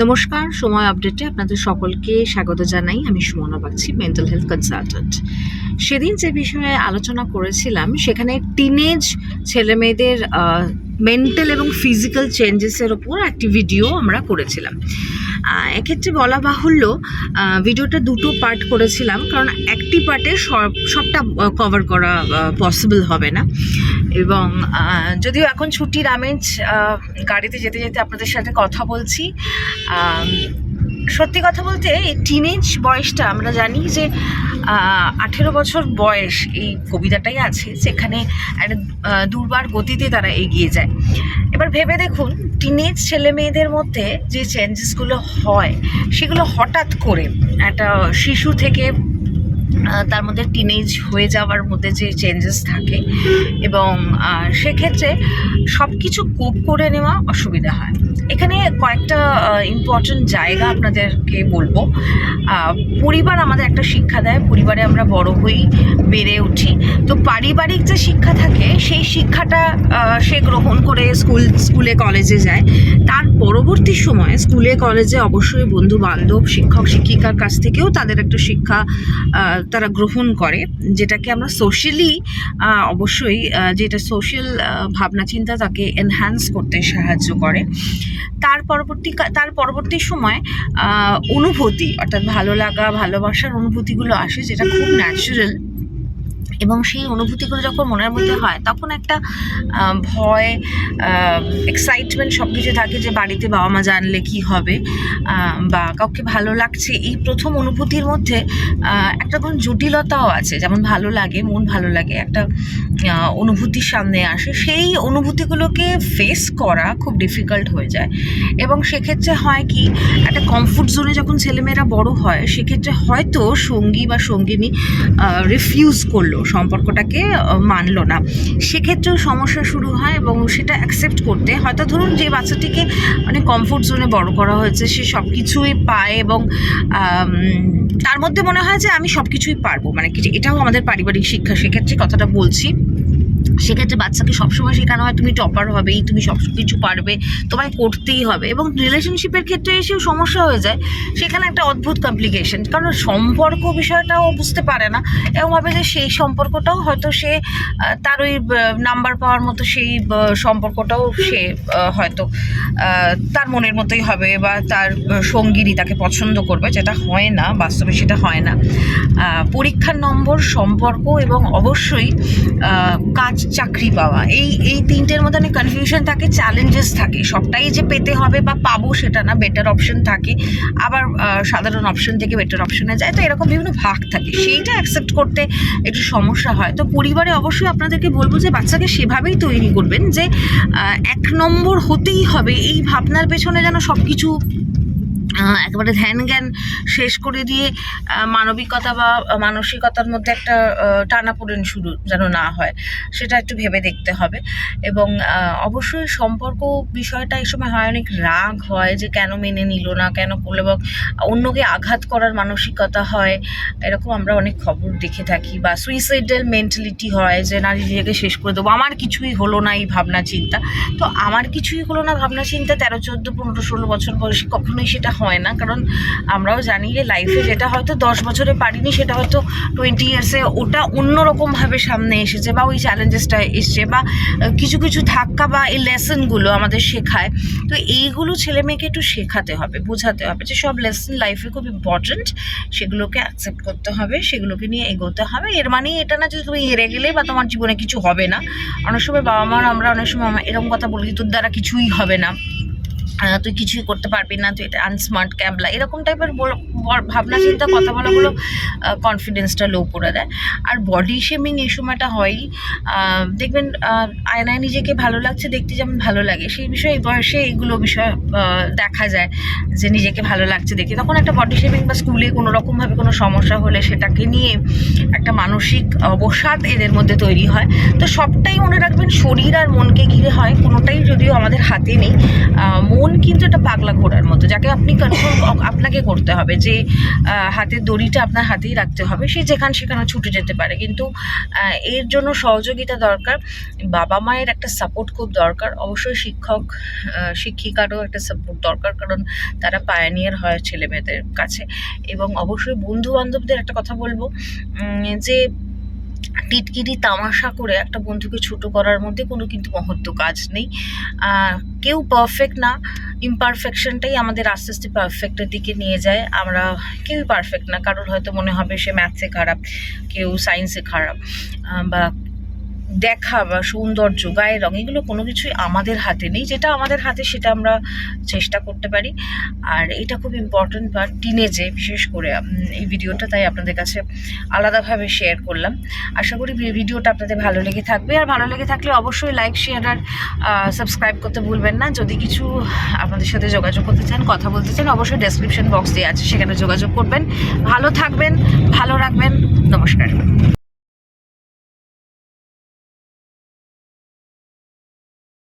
নমস্কার, সময় আপডেটে আপনাদের সকলকে স্বাগত জানাই। আমি Sumana Bagchi mental health consultant সেদিন যে বিষয়ে আলোচনা করেছিলাম, সেখানে টিনেজ ছেলে মেয়েদের মেন্টাল এবং ফিজিক্যাল চেঞ্জেসের ওপর একটি ভিডিও আমরা করেছিলাম। এক্ষেত্রে বলা বাহুল্য ভিডিওটা দুটো পার্ট করেছিলাম, কারণ একটি পার্টে সব, সবটা কভার করা পসিবল হবে না। এবং যদিও এখন ছুটির আমেজ গাড়িতে যেতে যেতে আপনাদের সাথে কথা বলছি সত্যি কথা বলতে এই টিনেজ বয়সটা আমরা জানি যে আঠেরো বছর বয়স এই কবিতাটাই আছে সেখানে একটা দুর্বার গতিতে তারা এগিয়ে যায়। এবার ভেবে দেখুন টিনেজ ছেলে মেয়েদের মধ্যে যে চেঞ্জেসগুলো হয়, সেগুলো হঠাৎ করে একটা শিশু থেকে তার মধ্যে টিনেজ হয়ে যাওয়ার মধ্যে যে চেঞ্জেস থাকে এবং সেক্ষেত্রে সব কিছু কোপ করে নেওয়া অসুবিধা হয়। এখানে কয়েকটা ইম্পর্টেন্ট জায়গা আপনাদেরকে বলব। পরিবার আমাদের একটা শিক্ষা দেয়, পরিবারে আমরা বড় হই, বেড়ে উঠি। তো পারিবারিক যে শিক্ষা থাকে, সেই শিক্ষাটা সে গ্রহণ করে স্কুল, স্কুলে, কলেজে যায়। তার পরবর্তী সময়ে স্কুলে, কলেজে অবশ্যই বন্ধু বান্ধব, শিক্ষক, শিক্ষিকার কাছ থেকেও তাদের একটা শিক্ষা তারা গ্রহণ করে, যেটাকে আমরা সোশ্যালি অবশ্যই যেটা সোশ্যাল ভাবনা, চিন্তা তাকে এনহ্যান্স করতে সাহায্য করে। তার পরবর্তী তার পরবর্তী সময় অনুভূতি, অর্থাৎ ভালো লাগা, ভালোবাসার অনুভূতিগুলো আসে, যেটা খুব ন্যাচারাল এবং সেই অনুভূতিগুলো যখন মনের মধ্যে হয়, তখন একটা ভয় এক্সাইটমেন্ট সব কিছু থাকে যে বাড়িতে বাবা মা জানলে কি হবে বা কাউকে ভালো লাগছে। এই প্রথম অনুভূতির মধ্যে একটা কোন জটিলতাও আছে। যেমন ভালো লাগে, মন ভালো লাগে। একটা অনুভূতির সামনে আসে, সেই অনুভূতিগুলোকে ফেস করা খুব ডিফিকাল্ট হয়ে যায়। এবং সেক্ষেত্রে হয় কি, একটা কমফোর্ট জোনে যখন ছেলেমেয়েরা বড় হয়, সেক্ষেত্রে হয়তো সঙ্গী বা সঙ্গিনী রিফিউজ করল, সম্পর্কটাকে মানলো না। সেক্ষেত্রেও সমস্যা শুরু হয় এবং সেটা অ্যাকসেপ্ট করতে হয়তো ধরুন যে বাচ্চাটিকে মানে কমফোর্ট জোনে বড় করা হয়েছে, সে সব কিছুই পায় এবং তার মধ্যে মনে হয় যে আমি সব কিছুই পারব। মানে এটাও আমাদের পারিবারিক শিক্ষা, সেক্ষেত্রে কথাটা বলছি। সেক্ষেত্রে বাচ্চাকে সবসময় শেখানো হয়, তুমি টপার হবেই, তুমি সব কিছু পারবে, তোমায় করতেই হবে। এবং রিলেশনশিপের ক্ষেত্রে এসেও সমস্যা হয়ে যায়। সেখানে একটা অদ্ভুত কমপ্লিকেশন কারণ সম্পর্ক বিষয়টাও বুঝতে পারে না। এবং ভাবে যে সেই সম্পর্কটাও হয়তো সে তার ওই নাম্বার পাওয়ার মতো সেই সম্পর্কটাও সে হয়তো তার মনের মতোই হবে বা তার সঙ্গিনী তাকে পছন্দ করবে, যেটা হয় না, বাস্তবে সেটা হয় না। পরীক্ষার নম্বর, সম্পর্ক এবং অবশ্যই কাজ চাকরি পাওয়া। এই এই তিনটের মধ্যে অনেক কনফিউশন থাকে চ্যালেঞ্জেস থাকে। সবটাই যে পেতে হবে বা পাবো সেটা না বেটার অপশন থাকে। আবার সাধারণ অপশন থেকে বেটার অপশনে যায়। তো এরকম বিভিন্ন ভাগ থাকে। সেইটা অ্যাকসেপ্ট করতে একটু সমস্যা হয়। তো পরিবারে অবশ্যই আপনাদেরকে বলব যে, বাচ্চাকে সেভাবেই তৈরি করবেন যে এক নম্বর হতেই হবে। এই ভাবনার পেছনে যেন সব কিছু একেবারে ধ্যান জ্ঞান শেষ করে দিয়ে মানবিকতা বা মানসিকতার মধ্যে একটা টানাপোড়েন শুরু যেন না হয়, সেটা একটু ভেবে দেখতে হবে। এবং অবশ্যই সম্পর্ক বিষয়টা এই সময় হয় অনেক রাগ হয় যে কেন মেনে নিল না, কেন করল এবং অন্যকে আঘাত করার মানসিকতা হয়। এরকম আমরা অনেক খবর দেখে থাকি বা সুইসাইডাল মেন্টালিটি হয় যে, না নিজেকে শেষ করে দেবো। আমার কিছুই হলো না এই ভাবনা চিন্তা তো আমার কিছুই হলো না ভাবনা চিন্তা তেরো, চোদ্দ, পনেরো, ষোলো বছর বয়সে কখনোই সেটা হয় না, কারণ আমরাও জানি যে লাইফে যেটা হয়তো দশ বছরে পারিনি, সেটা হয়তো টোয়েন্টি ইয়ার্সে ওটা অন্যরকমভাবে সামনে এসেছে বা ওই চ্যালেঞ্জেসটা এসছে বা কিছু কিছু ধাক্কা বা এই লেসনগুলো আমাদের শেখায়। তো এইগুলো ছেলে মেয়েকে একটু শেখাতে হবে, বোঝাতে হবে যে সব লেসন লাইফে খুব ইম্পর্ট্যান্ট সেগুলোকে অ্যাকসেপ্ট করতে হবে, সেগুলোকে নিয়ে এগোতে হবে। এর মানে এটা না যে তুমি হেরে গেলে বা তোমার জীবনে কিছু হবে না। অনেক সময় বাবা মার আমরা অনেক সময় এরকম কথা বলি তোর দ্বারা কিছুই হবে না। তুই কিছুই করতে পারবি না, তুই এটা আনস্মার্ট ক্যাবলা এরকম টাইপের ভাবনা চিন্তা, কথা বলাগুলো কনফিডেন্সটা লো করে দেয়। আর বডি শেমিং এই সময়টা হয়ই। দেখবেন আয়নায় নিজেকে ভালো লাগছে, দেখতে যেমন ভালো লাগে, সেই বিষয়ে এই বয়সে এইগুলো বিষয় দেখা যায় যে নিজেকে ভালো লাগছে দেখে। তখন একটা বডি শেমিং বা স্কুলে কোনো রকমভাবে কোনো সমস্যা হলে সেটাকে নিয়ে একটা মানসিক অবসাদ এদের মধ্যে তৈরি হয়। তো সবটাই মনে রাখবেন, শরীর আর মনকে ঘিরে হয়, কোনোটাই যদিও আমাদের হাতে নেই। মন কিন্তু একটা পাগলা ঘোড়ার মতো, যাকে আপনি কন্ট্রোল আপনাকে করতে হবে যে হাতের দড়িটা আপনার হাতেই রাখতে হবে, সে যেখানে সেখানে ছুটে যেতে পারে। কিন্তু এর জন্য সহযোগিতা দরকার, বাবা মায়ের একটা সাপোর্ট খুব দরকার, অবশ্যই শিক্ষক শিক্ষিকারও একটা সাপোর্ট দরকার, কারণ তারা পায়ানিয়ার হয় ছেলে মেয়েদের কাছে। এবং অবশ্যই বন্ধু বান্ধবদের একটা কথা বলব যে টিটকিরি তামাশা করে একটা বন্ধুকে ছোট করার মধ্যে কোনো কিন্তু মহত্ব কাজ নেই। কেউ পারফেক্ট না। ইমপারফেকশনটাই আমাদের আস্তে আস্তে পারফেক্টের দিকে নিয়ে যায়। আমরা কেউই পারফেক্ট না। কারোর হয়তো মনে হবে সে ম্যাথসে খারাপ, কেউ সায়েন্সে খারাপ বা দেখা বা সৌন্দর্য, গায়ের রং, এগুলো কোনো কিছুই আমাদের হাতে নেই। যেটা আমাদের হাতে সেটা আমরা চেষ্টা করতে পারি। আর এটা খুব ইম্পর্ট্যান্ট পার্ট টিনেজে বিশেষ করে এই ভিডিওটা তাই আপনাদের কাছে আলাদাভাবে শেয়ার করলাম। আশা করি ভিডিওটা আপনাদের ভালো লেগে থাকবে। আর ভালো লেগে থাকলে অবশ্যই লাইক শেয়ার আর সাবস্ক্রাইব করতে ভুলবেন না। যদি কিছু আপনাদের সাথে যোগাযোগ করতে চান, কথা বলতে চান, অবশ্যই ডেসক্রিপশন বক্স দিয়ে আছে, সেখানে যোগাযোগ করবেন। ভালো থাকবেন, ভালো রাখবেন। নমস্কার।